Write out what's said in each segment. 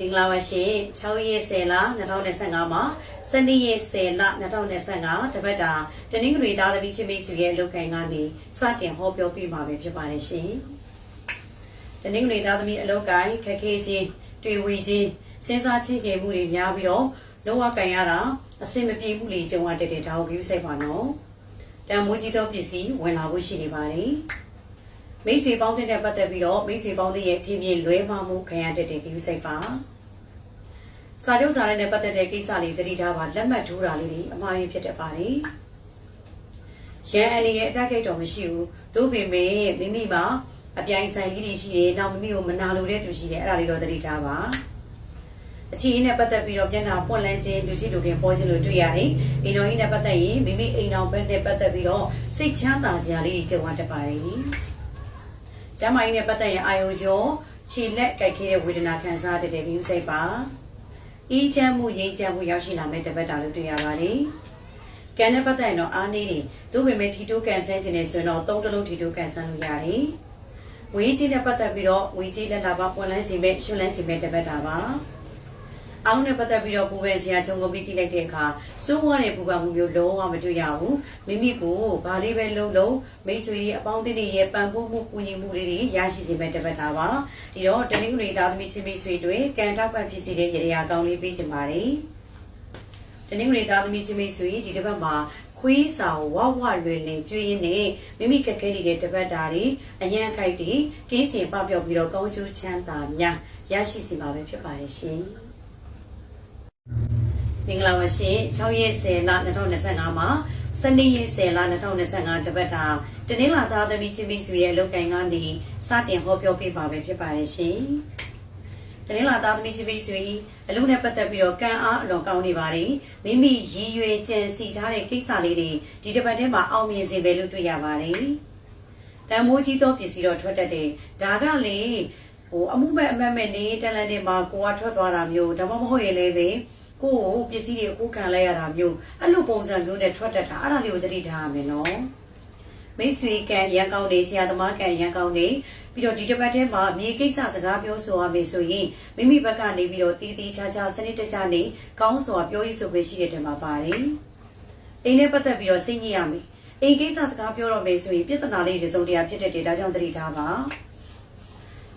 မင်္ဂလာပါရှင်6ရက်10လ2025မှာ12ရက်10လ2025တပတ်တာတနင်္ဂနွေသားသမီးချင်းမိတ်ဆွေရဲ့အလုပ်ကိုင်ကနေစတင်ဟောပြောပြမှာပဲဖြစ်ပါတယ်ရှင်တနင်္ဂနွေသားသမီးအလုပ်ကိုင်ခက်ခဲခြင်းတွေ့ဝေခြင်းစဉ်းစားချင်းချေမှုတွေများပြီးတော့လောကကင်ရတာအစင်မပြေမှုတွေကြုံရတဲ့တဲ့ဒါကိုကြည့်စိုက်ပါနော်တန်မိုးကြီးသောပစ္စည်းဝင်လာဖို့ရှိနေပါတယ် မိတ်ဆွေပေါင်းတဲ့နဲ့ပတ်သက်ပြီးတော့မိတ်ဆွေပေါင်းတဲ့ရဲ့အထင်ကြီးလွဲမှားမှုခံရတဲ့တဲ့ကိစ္စပါစာချုပ်စာနဲ့ပတ်သက်တဲ့ကိစ္စလေးသတိထားပါလက်မှတ်ထိုးတာလေးတွေအမှားရဖြစ်တတ်ပါတယ်ရန်အန်ရဲ့အတက်ကိတ်တော်မရှိဘူးသို့ပေမဲ့မိမိမှာအပြိုင်ဆိုင်လေးတွေရှိတယ်နောက်မိမိကိုမနာလိုတဲ့သူရှိတယ်အဲ့ဒါလေးတော့သတိထားပါအချီနဲ့ပတ်သက်ပြီးတော့မျက်နှာပွက်လန်းခြင်းလူချစ်လူခင်ပေါ်ခြင်းလို့တွေ့ရတယ်။အိမ်တော်ကြီးနဲ့ပတ်သက်ရင်မိမိအိမ်တော်ဘက်နဲ့ပတ်သက်ပြီးတော့စိတ်ချမ်းသာစရာလေးတွေကြုံရတတ်ပါတယ်။ ကျမ်းမာရေးနဲ့ပတ်သက်ရင်အာယုကျော်ခြေလက်ကြိုက်ခဲတဲ့ဝေဒနာခံစားတတ်တဲ့ဂရုစိတ်ပါ။အေးချမ်းမှုငြိမ်းချမ်းမှုရောက်ရှိလာမဲ့တပတ်တာလို့တွေ့ရပါတယ်။ကံနဲ့ပတ်သက်ရင်တော့အားနေတယ်။သို့ပေမဲ့ထီတိုးကန်ဆန်းခြင်းနဲ့ဆိုရင်တော့သုံးတလုံးထီတိုးကန်ဆန်းလို့ရတယ်။ဝေးကြီးနဲ့ပတ်သက်ပြီးတော့ဝေးကြီးလက်လာပါပွန်လန်းစီမဲ့ရှွလန်းစီမဲ့တပတ်တာပါ။ အောင်နဲ့ပတ်သက်ပြီးတော့ပူပဲဆရာချုံကိုပြီးကြည့်လိုက်တဲ့အခါစိုးဝါတဲ့ပူပန်မှုမျိုးလုံးဝမတွေ့ရဘူးမိမိကိုဘာလေးပဲလုံးလုံးမိတ်ဆွေအပေါင်းအသင်းတွေရဲ့ပံ့ပိုးမှုကူညီမှုလေးတွေရရှိစေမဲ့တပတ်တာပါဒီတော့တနင်္ဂနွေသားသမီးချင်းမိတ်ဆွေတွေကံထောက်ပံ့ဖြစ်စေတဲ့ရေရာကောင်းလေးပေးချင်ပါတယ်တနင်္ဂနွေသားသမီးချင်းမိတ်ဆွေဒီတစ်ပတ်မှာခွေးဆောင်ဝဝလွယ်လင်ကျွေးရင်းနဲ့မိမိကက်ကဲနေတဲ့တပတ်တာတွေအရန်ခိုက်တွေကင်းစင်ပပျောက်ပြီးတော့ကောင်းကျိုးချမ်းသာများရရှိစီမှာပဲဖြစ်ပါတယ်ရှင် မင်္ဂလာပါရှင်6ရက်10လ2025မှာ12ရက်10လ2025တပတ်တာတနင်္လာသားသမီးချင်းမိတ်ဆွေရဲ့အလုပ်ကိုင်ကနေစတင်ဟောပြောပေးပါပဲဖြစ်ပါတယ်ရှင်တနင်္လာသားသမီးချင်းမိတ်ဆွေအလုပ်နဲ့ပတ်သက်ပြီးတော့ကံအားအလွန်ကောင်းနေပါတယ်မိမိရည်ရွယ်ကြံစီထားတဲ့ကိစ္စလေးတွေဒီတစ်ပတ်ထဲမှာအောင်မြင်စေပဲလို့တွေ့ရပါတယ်တန်မိုးကြီးသောပစ္စည်းတော့ထွက်တတ်တယ်ဒါကလေဟိုအမှုမဲ့အမတ်မဲ့နေတလန်တွေမှာကိုကထွက်သွားတာမျိုးဒါမှမဟုတ်ရင်လည်းပဲ ကိုကိုပစ္စည်းတွေအခုခံလိုက်ရတာမျိုးအဲ့လိုပုံစံမျိုးနဲ့ထွက်တတ်တာအဲ့ဒါလေးကိုသတိထားရမယ်နော်မိတ်ဆွေကံရန်ကောင်းနေဆရာသမားကံရန်ကောင်းနေပြီးတော့ဒီတစ်ပတ်ထဲမှာမြေကိစ္စစကားပြောဆိုရမယ်ဆိုရင်မိမိဘက်ကနေပြီးတော့တီးတီးခြားခြားစနစ်တကျနေကောင်းစွာပြောရေးဆိုခွင့်ရှိတဲ့တဲမှာပါတယ်အိမ်နဲ့ပတ်သက်ပြီးတော့စိတ်ညစ်ရမယ်အိမ်ကိစ္စစကားပြောတော့မယ်ဆိုရင်ပြဿနာလေးတွေစုံတရားဖြစ်တဲ့တေဒါကြောင့်သတိထားပါ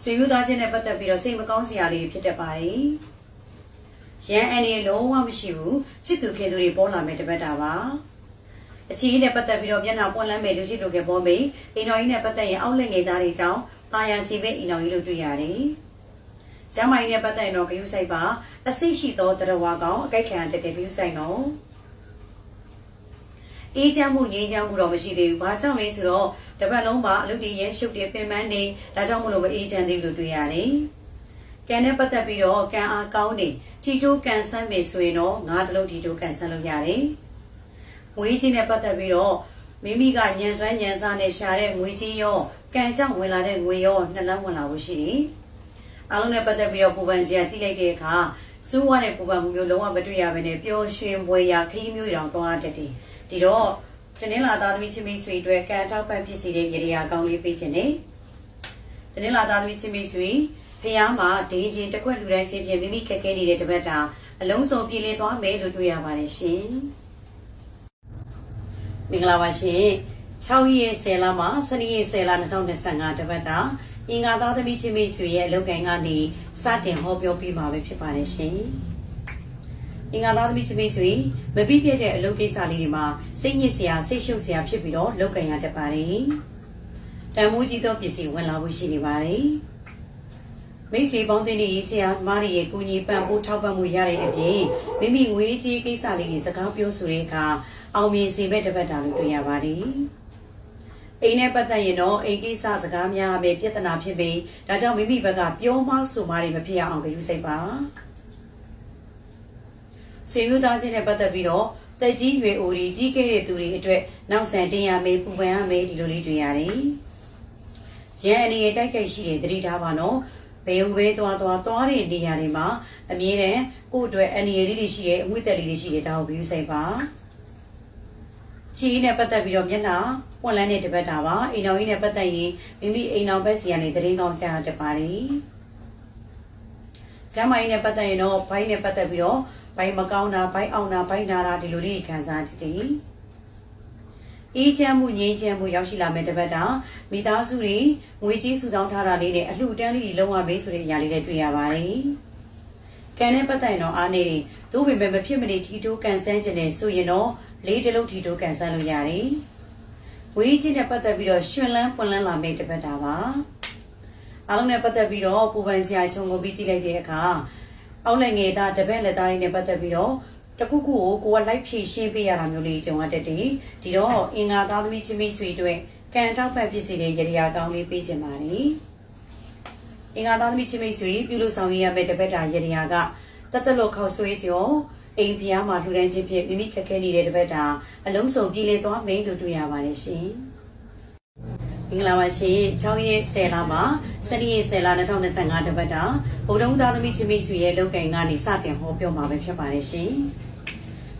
ဆွေမျိုးသားချင်းနဲ့ပတ်သက်ပြီးတော့စိတ်မကောင်းစရာလေးတွေဖြစ်တတ်ပါတယ် ရန်အန်ရီလုံးဝမရှိဘူးချစ်သူခင်သူတွေပေါ်လာမယ်တပတ်တာပါအချီနဲ့ပတ်သက်ပြီးတော့မျက်နှာပွင့်လန်းမယ်လူချစ်လူခင်ပေါ်မယ်အိမ်တော်ကြီးနဲ့ပတ်သက်ရင်အောက်လက်ငယ်သားတွေကြောင့်တာယာစီပဲအိမ်တော်ကြီးလို့တွေ့ရတယ်ကျမ်းမာရေးနဲ့ပတ်သက်ရင်တော့ဂယုဆိုင်ပါအစိတ်ရှိသောတရဝါကောင်အကြိုက်ခံတက်တဲ့ဂယုဆိုင်တော့အေးချမ်းမှုငြိမ်းချမ်းမှုတော့မရှိသေးဘူး။ဘာကြောင့်လဲဆိုတော့တပတ်လုံးမှာအလုပ်တွေရဲရှုပ်တွေပင်ပန်းနေဒါကြောင့်မလို့မအေးချမ်းသေးလို့တွေ့ရတယ်။ ကံနဲ့ပတ်သက်ပြီးတော့ကံအားကောင်းနေထီတိုးကန်ဆန်းမယ်ဆိုရင်တော့ငါးတလုံးထီတိုးကန်ဆန်းလို့ရတယ်။ငွေချင်းနဲ့ပတ်သက်ပြီးတော့မိမိကညံစွမ်းညံစားနဲ့ရှာတဲ့ငွေချင်းရောကံကြောင့်ဝင်လာတဲ့ငွေရောနှလုံးဝင်လာဖို့ရှိတယ်။အားလုံးနဲ့ပတ်သက်ပြီးတော့ပူပန်စရာကြည့်လိုက်တဲ့အခါစူးဝါတဲ့ပူပန်မှုမျိုးလုံးဝမတွေ့ရဘဲနဲ့ပျော်ရွှင်ပွဲရာခရီးမျိုးတောင်သွားတတ်တယ်။ဒီတော့တနင်္လာသားသမီးချင်းမိတ်ဆွေအတွက်ကံထောက်ပံ့ဖြစ်စီတဲ့ရေရာကောင်းလေးပေးခြင်းနဲ့တနင်္လာသားသမီးချင်းမိတ်ဆွေ ဖះမှာဒင်းချင်းတစ်ခွက်လူတိုင်းချင်းပြင်မိမိခက်ခဲနေတဲ့တပတ်တာအလုံးစုံပြည်လည်သွားမယ်လို့တွေ့ရပါတယ်ရှင်မင်္ဂလာပါရှင်6ရက်10လမှာ12ရက်10လ2025တပတ်တာအင်္ဂါသားသမီးချင်းမိတ်ဆွေရဲ့အလုပ်ကိုင်ကနေစတင်ဟောပြောပြပါပဲဖြစ်ပါတယ်ရှင်အင်္ဂါသားသမီးချင်းမိတ်ဆွေမပြည့်ပြည့်တဲ့အလုပ်ကိစ္စလေးတွေမှာစိတ်ညစ်စရာစိတ်ရှုပ်စရာဖြစ်ပြီးတော့လုပ်ကင်ရတတ်ပါတယ်တန်မိုးကြီးသောပစ္စည်းဝင်လာဖို့ရှိနေပါတယ် မိတ်ဆွေပေါင်းတင်နေဆရာမားရဲ့ကိုကြီးပံ့ပိုးထောက်ပံ့မှုရတဲ့အပြင်မိမိငွေကြေးကိစ္စလေးတွေစကားပြောဆိုတဲ့အခါအောင်မြင်စေမဲ့တပတ်တာလို့တွေ့ရပါတယ်။အိမ်နဲ့ပတ်သက်ရင်တော့အိမ်ကိစ္စစကားများပဲပြဿနာဖြစ်ပြီးဒါကြောင့်မိမိဘက်ကပြောမဆိုမတွေမဖြစ်အောင်ကြည့်စိတ်ပါ။ဆွေမျိုးသားချင်းနဲ့ပတ်သက်ပြီးတော့တက်ကြီးရွယ်အိုတွေကြီးခဲ့တဲ့သူတွေအတွက်နောက်ဆန်တင်ရမယ်ပူပန်ရမယ်ဒီလိုလေးတွေ့ရတယ်။ရန်အနေနဲ့တိုက်ခိုက်ရှိတဲ့သတိထားပါနော်။ ဘယ်ဟူပဲသွားသွားသွားတဲ့နေရာတွေမှာအမြဲတမ်းကိုယ့်အတွက်အန္တရာယ်လေးတွေရှိတယ်အငွေ့သက်လေးတွေရှိတယ်ဒါကိုပြီးစိတ်ပါချီနဲ့ပတ်သက်ပြီးတော့မျက်နှာပွက်လန်းတဲ့တပတ်တာပါအိမ်တော်ကြီးနဲ့ပတ်သက်ရင်မိမိအိမ်တော်ဘက်စီကနေသတင်းကောင်းကြားတတ်ပါတယ်ကျမ်းမာရေးနဲ့ပတ်သက်ရင်တော့ဘိုင်းနဲ့ပတ်သက်ပြီးတော့ဘိုင်းမကောင်းတာဘိုင်းအောင်တာဘိုင်းနာတာဒီလိုလေးခံစားတည်တည် အေးချမ်းမှုငြိမ်းချမ်းမှုရောက်ရှိလာမဲ့တပတ်တာမိသားစုတွေငွေကြေးစုဆောင်းထားတာလေးနဲ့အလှူတန်းလေးတွေလုံးဝမေးဆိုတဲ့အရာလေးတွေတွေ့ရပါတယ်။ကံနဲ့ပတ်သက်ရင်တော့အားနေတယ်။သို့ပေမဲ့မဖြစ်မနေထီတိုးကန်ဆန်းခြင်းနဲ့ဆိုရင်တော့လေးတလုံးထီတိုးကန်ဆန်းလို့ရတယ်။ဝေးချင်းနဲ့ပတ်သက်ပြီးတော့ရှင်လန်းပွန်လန်းလာမဲ့တပတ်တာပါ။အားလုံးနဲ့ပတ်သက်ပြီးတော့ပူပန်စရာခြုံကိုပြီးကြည့်လိုက်တဲ့အခါအောက်လက်ငယ်သားတပည့်လက်သားလေးနဲ့ပတ်သက်ပြီးတော့ တခုခုကိုကိုကလိုက်ဖြည့်ရှင်းပေးရတာမျိုးလေးကြုံရတတ်တယ်ဒီတော့အင်္ဂါသားသမီးချင်းမိတ်ဆွေတို့ကံတောက်ဖက်ဖြစ်စေတဲ့ရရာကောင်းလေးပေးခြင်းပါတယ်အင်္ဂါသားသမီးချင်းမိတ်ဆွေပြုလို့ဆောင်ရရမယ့်တပတ်တာရရာကတသက်လို့ခောက်ဆွေးကြောအိမ်ဖျားမှာလှူဒန်းခြင်းဖြင့်မိမိခက်ခဲနေတဲ့တပတ်တာအလုံးစုံပြည်လေသွားမယ်လို့တွေ့ရပါတယ်ရှင် မင်္ဂလာပါရှင်6ရက်10လမှာ7ရက်10လ2025တပတ်တာဗုဒ္ဓဦးသားသမီးချင်းမိတ်ဆွေရဲ့လုပ်ကင်ကနေစတင်ဟောပြောမှာပဲဖြစ်ပါတယ်ရှင်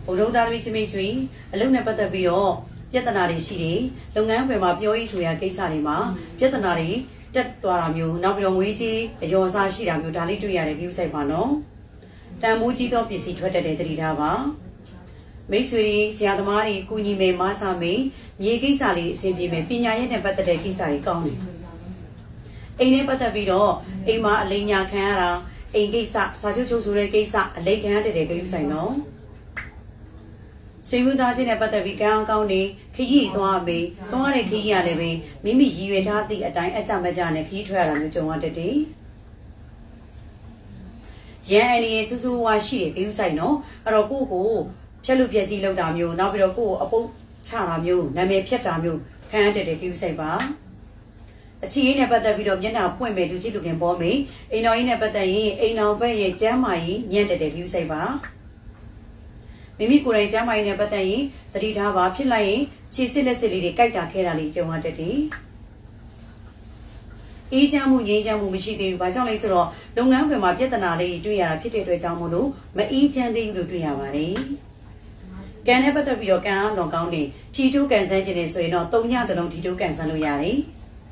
ဗုဒ္ဓဦးသားသမီးချင်းမိတ်ဆွေအလုပ်နဲ့ပတ်သက်ပြီးတော့ပြဿနာတွေရှိတယ်လုပ်ငန်းခွင်မှာပြောရေးဆိုရာကိစ္စတွေမှာပြဿနာတွေတက်သွားတာမျိုးနောက်ပြီးတော့ငွေကြီးအယောအစားရှိတာမျိုးဒါလေးတွေ့ရတယ်ကိစ္စပါနော်တန်မိုးကြီးသောပစ္စည်းထွက်တတ်တဲ့တတိထားပါ မိတ်ဆွေတွေဆရာသမားတွေကုညီမယ်မဆာမေမြေကိစ္စလေးအဆင်ပြေမယ်ပညာရေးနဲ့ပတ်သက်တဲ့ကိစ္စတွေကောင်းတယ်အိမ်နဲ့ပတ်သက်ပြီးတော့အိမ်မှာအလိညာခံရတာအိမ်ကိစ္စစာချုပ်ချုပ်ဆိုတဲ့ကိစ္စအလိခံရတဲ့တဲ့ကိစ္စဆိုင်နော်ဆွေမျိုးသားချင်းနဲ့ပတ်သက်ပြီးကံအောင်ကောင်းနေခရီးသွားမေးသွားတဲ့ခရီးရလည်းပဲမိမိရည်ရွယ်ထားသည့်အတိုင်းအကြမကြနဲ့ခရီးထွက်ရတာမျိုးကြုံရတတ်တယ်ရန်အန်ရီစူးစူးဝါရှိတယ်ဂိူးဆိုင်နော်အဲ့တော့ကိုယ့်ကို ဖြက်လူပြက်စီးလောက်တာမျိုးနောက်ပြီးတော့ကိုယ့်ကိုအပုတ်ချတာမျိုးနာမည်ဖြတ်တာမျိုးခံရတဲ့ဂိူးဆိုင်ပါအချီရေးနဲ့ပတ်သက်ပြီးတော့မျက်နှာပွင့်မယ်လူချင်းလူခင်ပေါ်မေးအိမ်တော်ကြီးနဲ့ပတ်သက်ရင်အိမ်တော်ဘက်ရဲ့ကျမ်းမာရေးညံ့တဲ့ဂိူးဆိုင်ပါမိမိကိုယ်တိုင်ကျမ်းမာရေးနဲ့ပတ်သက်ရင်တတိထားပါဖြစ်လိုက်ရင်ခြေစစ်လက်စစ်လေးတွေကြိုက်တာခဲတာလေးကြုံရတတ်တယ်အေးချမ်းမှုငြိမ်းချမ်းမှုမရှိသေးဘူး။ဘာကြောင့်လဲဆိုတော့လုပ်ငန်းခွင်မှာပြဿနာလေးတွေ့ရတာဖြစ်တဲ့အတွက်ကြောင့်မို့လို့မအေးချမ်းသေးဘူးလို့တွေ့ရပါတယ်။ ကံနဲ့ပတ်သက်ပြီးတော့ကံအားလွန်ကောင်းနေထီတိုးကန်ဆန်းခြင်းနေဆိုရင်တော့၃ညတလုံးထီတိုးကန်ဆန်းလို့ရတယ်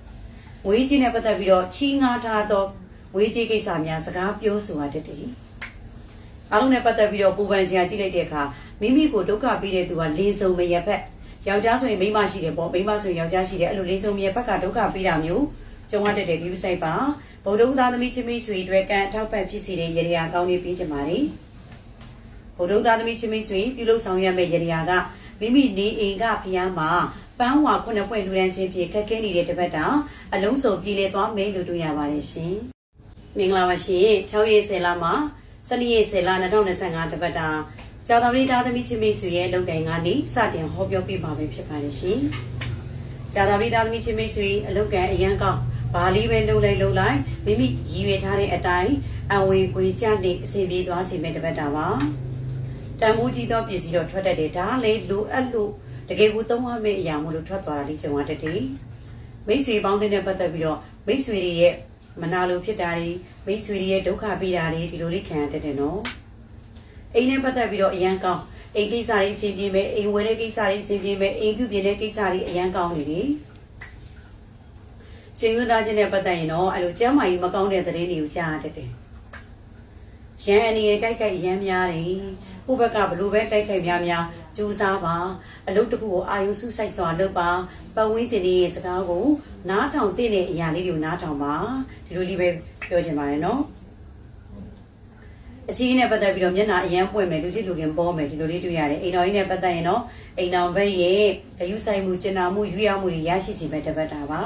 ။ငွေကြီးနဲ့ပတ်သက်ပြီးတော့ချီးငါးထားသောငွေကြီးကိစ္စများစကားပြောဆိုရတတ်တယ်။အားလုံးနဲ့ပတ်သက်ပြီးတော့ပူပန်စရာကြည့်လိုက်တဲ့အခါမိမိကိုဒုက္ခပေးတဲ့သူကလေးစုံမရဖက်ယောက်ျားဆိုရင်မိန်းမရှိတယ်ပေါ့မိန်းမဆိုရင်ယောက်ျားရှိတယ်အဲ့လိုလေးစုံမရဖက်ကဒုက္ခပေးတာမျိုးကျုံရတဲ့တဲ့ဒီဆိုင်ပါဗုဒ္ဓဦးသားသမီးချင်းမိတ်ဆွေတွေကံအထောက်ပံ့ဖြစ်စေတဲ့ရရာကောင်းလေးပေးချင်ပါတယ် ဗုဒ္ဓဦးသားသမီးချင်းမိတ်ဆွေပြုလုပ်ဆောင်ရမယ့်ရရာကမိမိနေအိမ်ကဖျားမှာပန်းဝါခုနှစ်ပွင့်လူရန်ချင်းဖြစ်ခက်ခဲနေတဲ့တပတ်တာအလုံးစုံပြည်လေသွားမယ်လို့တွေ့ရပါတယ်ရှင်မင်္ဂလာပါရှင်6ရက်10လမှာ12ရက်10လ2025တပတ်တာကျောင်းတော်ရိသားသမီးချင်းမိတ်ဆွေရဲ့လုပ်ကိုင်ကနေစတင်ဟောပြောပြပါမယ်ဖြစ်ပါတယ်ရှင်ကျောင်းတော်ရိသားသမီးချင်းမိတ်ဆွေအလုပ်ကအရန်ကောင်းဘာလေးပဲလှုပ်လိုက်လှုပ်လိုက်မိမိရည်ရွယ်ထားတဲ့အတိုင်းအဝေခွေကြနေအစီပြေးသွားစီမဲ့တပတ်တာပါ တန်မိုးကြီးသောပစ္စည်းတော့ထွက်တတ်တယ်ဒါလေလိုအပ်လို့တကယ်ကိုသုံးရမယ့်အရာမို့လို့ထွက်သွားတာလေးကြုံရတတ်တယ်မိတ်ဆွေပေါင်းတဲ့ပတ်သက်ပြီးတော့မိတ်ဆွေတွေရဲ့မနာလိုဖြစ်တာတွေမိတ်ဆွေတွေရဲ့ဒုက္ခပေးတာတွေဒီလိုလေးခံရတတ်တယ်နော်အိမ်နဲ့ပတ်သက်ပြီးတော့အရန်ကောင်းအိမ်ကိစ္စတွေအဆင်ပြေမယ်အိမ်ဝယ်တဲ့ကိစ္စတွေအဆင်ပြေမယ်အိမ်ပြုပြင်တဲ့ကိစ္စတွေအရန်ကောင်းနေတယ်ဆွေမျိုးသားချင်းနဲ့ပတ်သက်ရင်တော့အဲ့လိုကျမ်းမာရေးမကောင်းတဲ့သတင်းတွေကိုကြားရတတ်တယ်။ရန်အနေနဲ့တိုက်ခိုက်ရမ်းများတယ်။ ကိုယ့်ဘက်ကဘလို့ပဲတိုက်ခိုက်များများကြိုးစားပါအလုပ်တစ်ခုကိုအာယုစုစိုက်စွာလုပ်ပါပတ်ဝန်းကျင်ရဲ့စကားကိုနားထောင်သိတဲ့အရာလေးတွေကိုနားထောင်ပါဒီလိုလေးပဲပြောချင်ပါတယ်နော်အချင်းနဲ့ပတ်သက်ပြီးတော့မျက်နှာအရန်ပွင့်မယ်လူချစ်လူခင်ပေါ်မယ်ဒီလိုလေးတွေ့ရတယ်အိမ်တော်ကြီးနဲ့ပတ်သက်ရင်တော့အိမ်တော်ဘက်ရဲ့ဂယုဆိုင်မှုကျင်နာမှုရွေးရမှုတွေရရှိစီမဲ့တပတ်တာပါ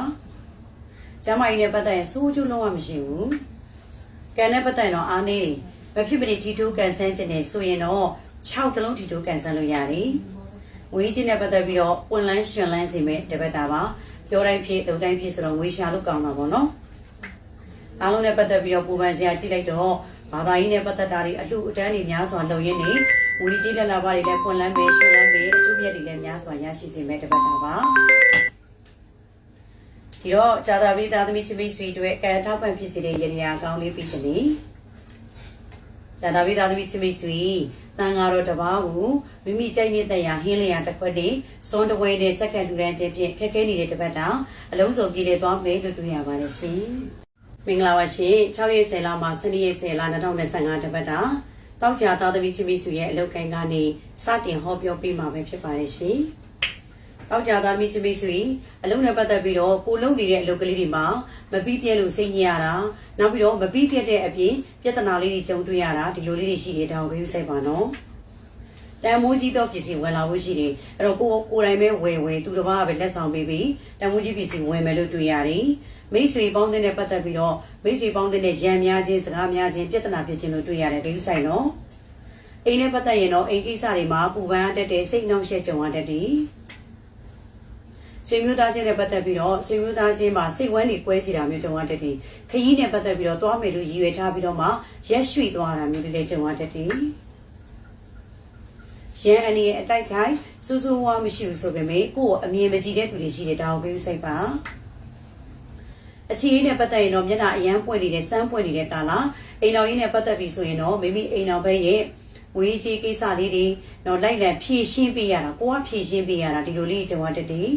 ကျမကြီးနဲ့ပတ်သက်ရင်စိုးကျိုးလုံးဝမရှိဘူးကံနဲ့ပတ်သက်ရင်တော့အားနေတယ် မဖြစ်မနေတီတိုးကန်ဆန်းခြင်းနေဆိုရင်တော့6တလုံးတီတိုးကန်ဆန်းလို့ရတယ်ငွေချင်းနဲ့ပတ်သက်ပြီးတော့ပွန်လန်းရှင်လန်းစီမဲ့တပတ်တာပါပြောတိုင်းဖြစ်လုံတိုင်းဖြစ်ဆိုတော့ငွေရှာလို့ကောင်းတာပေါ့နော်အားလုံးနဲ့ပတ်သက်ပြီးတော့ပူပန်စရာကြည့်လိုက်တော့ဘာသာရေးနဲ့ပတ်သက်တာတွေအလှအတန်းတွေများစွာလုပ်ရင်းနေငွေကြီးလက်လာပါတွေလည်းပွန်လန်းမယ်ရှင်လန်းမယ်အကျိုးမြတ်တွေလည်းများစွာရရှိစေမဲ့တပတ်တာပါဒီတော့ဇာတာပိသားသမီးချစ်မိတ်ဆွေတို့ကံထောက်ပံ့ဖြစ်စေတဲ့ရည်ရည်အကောင်းလေးပြီးချင်နေ ဇာတာပိသားသမီးချစ်မိတ်ဆွေတန်ဃာတော်တပါးကိုမိမိကြိုက်နေတဲ့ရာဟင်းလျာတစ်ခွက်တည်းစွန်တဝဲနဲ့စက္ကန့်လူတန်းချင်းဖြင့်ခက်ခဲနေတဲ့တပတ်တောင်အလုံးစုံပြည်လေသွားမယ်လို့တွေ့ရပါတယ်ရှင်မင်္ဂလာပါရှင်6ရက်10လမှာ12ရက်10လ2025တပတ်တာတောက်ကြသားသမီးချင်းမိစုရဲ့အလုပ်ကိုင်ကနေစတင်ဟောပြောပေးမှာပဲဖြစ်ပါတယ်ရှင် တောက်ကြသားသမီးချင်းမိစု၏အလုပ်နဲ့ပတ်သက်ပြီးတော့ကိုလုပ်နေတဲ့အလုပ်ကလေးတွေမှာမပြီးပြဲလို့စိတ်ညစ်ရတာနောက်ပြီးတော့မပြီးပြဲတဲ့အပြင်ပြဿနာလေးတွေကြုံတွေ့ရတာဒီလိုလေးတွေရှိတယ်ဒါကိုဂရုစိုက်ပါနော်တန်မိုးကြီးတော့ပစ္စည်းဝင်လာဖို့ရှိတယ်အဲ့တော့ကိုကိုယ်တိုင်ပဲဝယ်ဝယ်သူတစ်ပါးကပဲလက်ဆောင်ပေးပြီးတန်မိုးကြီးပစ္စည်းဝင်မယ်လို့တွေ့ရတယ်မိတ်ဆွေပေါင်းတဲ့နဲ့ပတ်သက်ပြီးတော့မိတ်ဆွေပေါင်းတဲ့နဲ့ရံများခြင်းစကားများခြင်းပြဿနာဖြစ်ခြင်းလို့တွေ့ရတယ်ဒီလိုဆိုင်နော်အိမ်နဲ့ပတ်သက်ရင်တော့အိမ်ကိစ္စတွေမှာပူပန်တတ်တဲ့စိတ်နှောင့်ယှက်ကြုံရတတ်တယ် ဆွေမျိုးသားချင်းနဲ့ပတ်သက်ပြီးတော့ဆွေမျိုးသားချင်းမှာစိတ်ဝမ်းတွေကွဲစီတာမျိုးကြုံရတတ်တယ်ခရီးနဲ့ပတ်သက်ပြီးတော့သွားမယ်လို့ရည်ရွယ်ထားပြီးတော့မှရက်ရွှေ့သွားတာမျိုးတွေလည်းကြုံရတတ်တယ်ရန်အနေနဲ့အတိုက်ခိုင်းစူးစူးဝါမရှိဘူးဆိုပေမဲ့ကိုယ့်ကိုအမြင်မကြည့်တဲ့သူတွေရှိတယ်ဒါကိုကြည့်စိတ်ပါအခြေအနေနဲ့ပတ်သက်ရင်တော့မျက်နှာအရန်ပွင့်နေတဲ့စမ်းပွင့်နေတဲ့ကာလအိမ်တော်ကြီးနဲ့ပတ်သက်ပြီးဆိုရင်တော့မိမိအိမ်တော်ဘက်ရဲ့ဝေးကြီးကိစ္စလေးတွေတော့လိုက်လံဖြည့်ရှင်းပေးရတာကိုကဖြည့်ရှင်းပေးရတာဒီလိုလေးကြုံရတတ်တယ်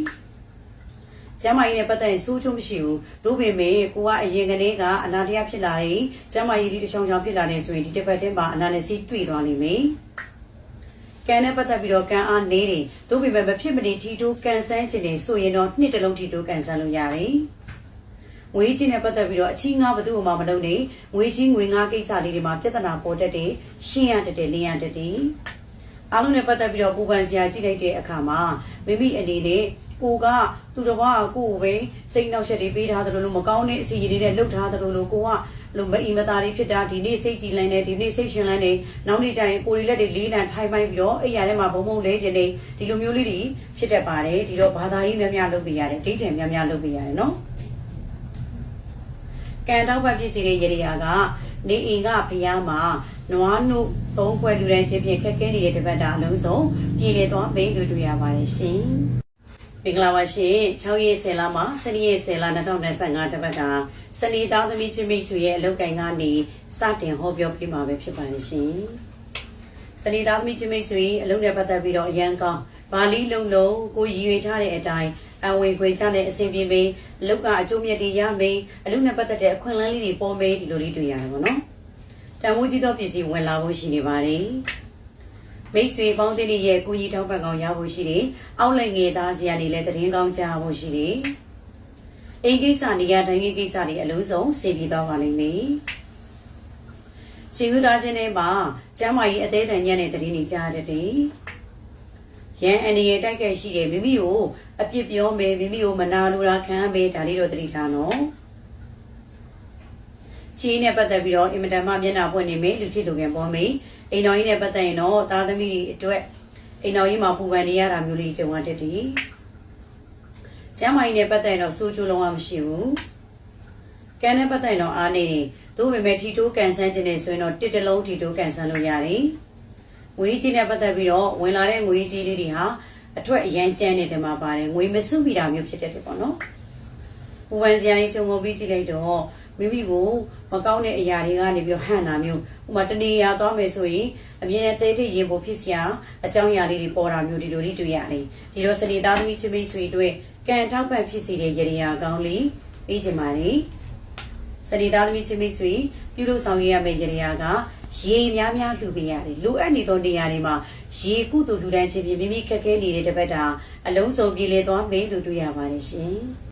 ကျမ်းမာရေးနဲ့ပတ်သက်ရင်စိုးချုံမရှိဘူး။သို့ပေမဲ့ကိုကအရင်ကလေးကအနာတရားဖြစ်လာတယ်။ကျမ်းမာရေးဒီတစ်ချောင်းချောင်းဖြစ်လာနေဆိုရင်ဒီတစ်ပတ်တည်းမှာအနာနဲ့စီးတွေ့သွားလိမ့်မယ်။ကံနဲ့ပတ်သက်ပြီးတော့ကံအားနေတယ်။သို့ပေမဲ့မဖြစ်မနေထီတိုးကန်ဆန်းခြင်းတွေဆိုရင်တော့နှစ်တလုံးထီတိုးကန်ဆန်းလို့ရတယ်။ငွေကြီးနဲ့ပတ်သက်ပြီးတော့အချင်းငါဘသူ့မှမလုပ်နေငွေကြီးငွေငါကိစ္စလေးတွေမှာပြဿနာပေါ်တတ်တယ်ရှင်းရတတ်တယ်လင်းရတတ်တယ် အားလုံးနဲ့ပတ်သက်ပြီးတော့ပူပန်စရာကြည့်လိုက်တဲ့အခါမှာမိမိအနေနဲ့ကိုကသူတော်ဘာကိုကိုပဲစိတ်နှောက်ယှက်တွေပေးထားတယ်လို့မကောင်းတဲ့အစီအရီတွေနဲ့လှုပ်ထားတယ်လို့ကိုကလို့မအီမသားတွေဖြစ်တာဒီနေ့စိတ်ကြည်လန်းနေဒီနေ့စိတ်ရှင်လန်းနေနောက်နေ့ကျရင်ကိုရီလက်တွေလေးလံထိုင်ပိုင်းပြီးတော့အိယာထဲမှာဘုံဘုံလဲခြင်းတွေဒီလိုမျိုးလေးတွေဖြစ်တတ်ပါတယ်ဒီတော့ဘာသာရေးများများလုပ်ပေးရတယ်ဒိဋ္ဌိများများလုပ်ပေးရတယ်နော်ကံတောက်ပတ်ဖြစ်စီတဲ့ရေရာကနေအိမ်ကဖျားမှာ နွားနုသုံးခွဲလူတန်းချင်းဖြင့်ခက်ခဲနေတဲ့တပတ်တာအလုံးစုံပြည်လေသွားမိန်တွေ့တွေ့ရပါတယ်ရှင်။မင်္ဂလာပါရှင်6ရက်10လမှာ7ရက်10လ2025တပတ်တာစနေသားသမီးချင်းမိတ်ဆွေရဲ့အလုပ်ကိုင်ကနေစတင်ဟောပြောပြမှာပဲဖြစ်ပါတယ်ရှင်။စနေသားသမီးချင်းမိတ်ဆွေအလုပ်နဲ့ပတ်သက်ပြီးတော့အရန်ကောင်းဘာလီလုံးလုံးကိုရည်ရွယ်ထားတဲ့အတိုင်းအဝင်ခွေချတဲ့အဆင်ပြေမေးအလုပ်ကအကျိုးမြတ်တွေရမေးအလုပ်နဲ့ပတ်သက်တဲ့အခွင့်အလမ်းလေးတွေပေါ်မေးဒီလိုလေးတွေ့ရတယ်ပေါ့နော် တန်ဖိုးကြီးသောပစ္စည်းဝင်လာဖို့ရှိနေပါတယ်မိတ်ဆွေပေါင်းတဲ့ရဲ့ကိုကြီးထောက်ပံ့ကောင်းရဖို့ရှိတယ်အောက်လိုက်ငယ်သားစီကနေလည်းတည်င်းကောင်းကြားဖို့ရှိတယ်အိမ်ကိစ္စနေရာတိုင်းကိစ္စတွေအလုံးစုံဆင်ပြေသွားပါလိမ့်မယ်ရှင်ယူသားချင်းတွေမှာကျမ်းမာရေးအသေးအံညံ့တဲ့တည်င်းနေကြရတဲ့ရန်အနေရတိုက်ခဲ့ရှိတယ်မိမိကိုအပြစ်ပြောမယ်မိမိကိုမနာလိုတာခံမယ်ဒါလေးတော့တတိထားနော် ချီးနဲ့ပတ်သက်ပြီးတော့အင်မတန်မှမျက်နှာပွင့်နေမယ်လူချစ်လူငယ်ပေါ်မေးအိမ်တော်ကြီးနဲ့ပတ်သက်ရင်တော့သားသမီးတွေအတွက်အိမ်တော်ကြီးမှာပူပန်နေရတာမျိုးလေးကြုံရတတ်တယ်ကျမ်းမာရေးနဲ့ပတ်သက်ရင်တော့စိုးကျိုးလုံးဝမရှိဘူးကံနဲ့ပတ်သက်ရင်တော့အားနေတယ်သို့ပေမဲ့ထီတိုးကန်ဆန်းခြင်းနဲ့ဆိုရင်တော့တစ်တလုံးထီတိုးကန်ဆန်းလို့ရတယ်ငွေကြီးနဲ့ပတ်သက်ပြီးတော့ဝင်လာတဲ့ငွေကြီးလေးတွေဟာအထွက်အရန်ကျန်းနေတယ်မှာပါတယ်ငွေမစုမိတာမျိုးဖြစ်တတ်တယ်ပေါ့နော်။ဘူပန်စရာလေးခြုံငုံပြီးကြည့်လိုက်တော့ မိမိကိုမကောင်းတဲ့အရာတွေကနေပြီးဟန့်တာမျိုးဥမာတနေရာသွားမယ်ဆိုရင်အမြင်နဲ့တိတ်တိတ်ရင်ပေါ်ဖြစ်စရာအကြောင်းအရာလေးတွေပေါ်တာမျိုးဒီလိုလေးတွေ့ရတယ်။ဒီတော့စနေသားသမီးချင်းမိတ်ဆွေတို့ကံထောက်ပံ့ဖြစ်စီတဲ့ရည်ရာကောင်းလေးပြီးချင်ပါလေ။စနေသားသမီးချင်းမိတ်ဆွေပြုလို့ဆောင်ရရမယ့်ရည်ရာကရေများများလှူပေးရတယ်လိုအပ်နေသောနေရာတွေမှာရေကုသိုလ်လှူဒန်းခြင်းဖြင့်မိမိခက်ခဲနေတဲ့တပတ်တာအလုံးစုံပြည်လေသွားမင်းလူတွေ့ရပါတယ်ရှင်။